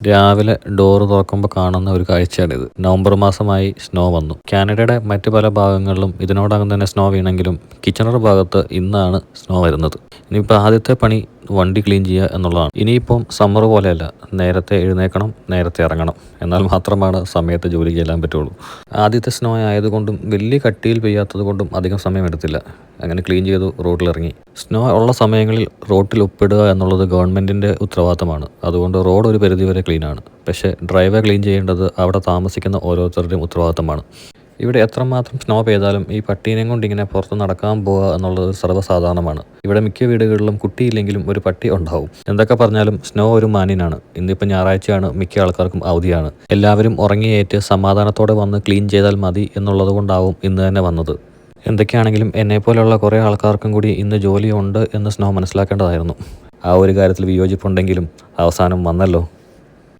രാവിലെ ഡോർ തുറക്കുമ്പോൾ കാണുന്ന ഒരു കാഴ്ചയാണിത്. നവംബർ മാസമായി സ്നോ വന്നു. കാനഡയുടെ മറ്റു പല ഭാഗങ്ങളിലും ഇതിനോടകം തന്നെ സ്നോ വീണെങ്കിലും കിച്ചണർ ഭാഗത്ത് ഇന്നാണ് സ്നോ വരുന്നത്. ഇനിയിപ്പോൾ ആദ്യത്തെ പണി വണ്ടി ക്ലീൻ ചെയ്യുക എന്നുള്ളതാണ്. ഇനിയിപ്പം സമ്മർ പോലെയല്ല. നേരത്തെ എഴുന്നേക്കണം നേരത്തെ ഇറങ്ങണം. എന്നാൽ മാത്രമാണ് സമയത്ത് ജോലി ചെയ്യാൻ പറ്റുള്ളൂ. ആദ്യത്തെ സ്നോ ആയതുകൊണ്ടും വലിയ കട്ടിയിൽ പെയ്യാത്തത് കൊണ്ടും അധികം സമയം എടുത്തില്ല. അങ്ങനെ ക്ലീൻ ചെയ്തു റോഡിലിറങ്ങി. സ്നോ ഉള്ള സമയങ്ങളിൽ റോട്ടിൽ ഒപ്പിടുക എന്നുള്ളത് ഗവൺമെന്റിന്റെ ഉത്തരവാദിത്തമാണ്. അതുകൊണ്ട് റോഡ് ഒരു പരിധിവരെ ക്ലീനാണ്. പക്ഷേ ഡ്രൈവർ ക്ലീൻ ചെയ്യേണ്ടത് അവിടെ താമസിക്കുന്ന ഓരോരുത്തരുടെയും ഉത്തരവാദിത്തമാണ്. ഇവിടെ എത്രമാത്രം സ്നോ പെയ്താലും ഈ പട്ടീനെയും കൊണ്ട് ഇങ്ങനെ പുറത്ത് നടക്കാൻ പോവുക എന്നുള്ളത് സർവസാധാരണമാണ്. ഇവിടെ മിക്ക വീടുകളിലും കുട്ടിയില്ലെങ്കിലും ഒരു പട്ടി ഉണ്ടാവും. എന്തൊക്കെ പറഞ്ഞാലും സ്നോ ഒരു മാന്യനാണ് ഇന്നിപ്പോൾ ഞായറാഴ്ചയാണ് മിക്ക ആൾക്കാർക്കും അവധിയാണ്. എല്ലാവരും ഉറങ്ങിയേറ്റ് സമാധാനത്തോടെ വന്ന് ക്ലീൻ ചെയ്താൽ മതി എന്നുള്ളത് കൊണ്ടാവും ഇന്ന് തന്നെ വന്നത്. എന്തൊക്കെയാണെങ്കിലും എന്നെപ്പോലെയുള്ള കുറേ ആൾക്കാർക്കും കൂടി ഇന്ന് ജോലിയുണ്ട് എന്ന് സ്നോ മനസ്സിലാക്കേണ്ടതായിരുന്നു. ആ ഒരു കാര്യത്തിൽ വിയോജിപ്പുണ്ടെങ്കിലും അവസാനം വന്നല്ലോ.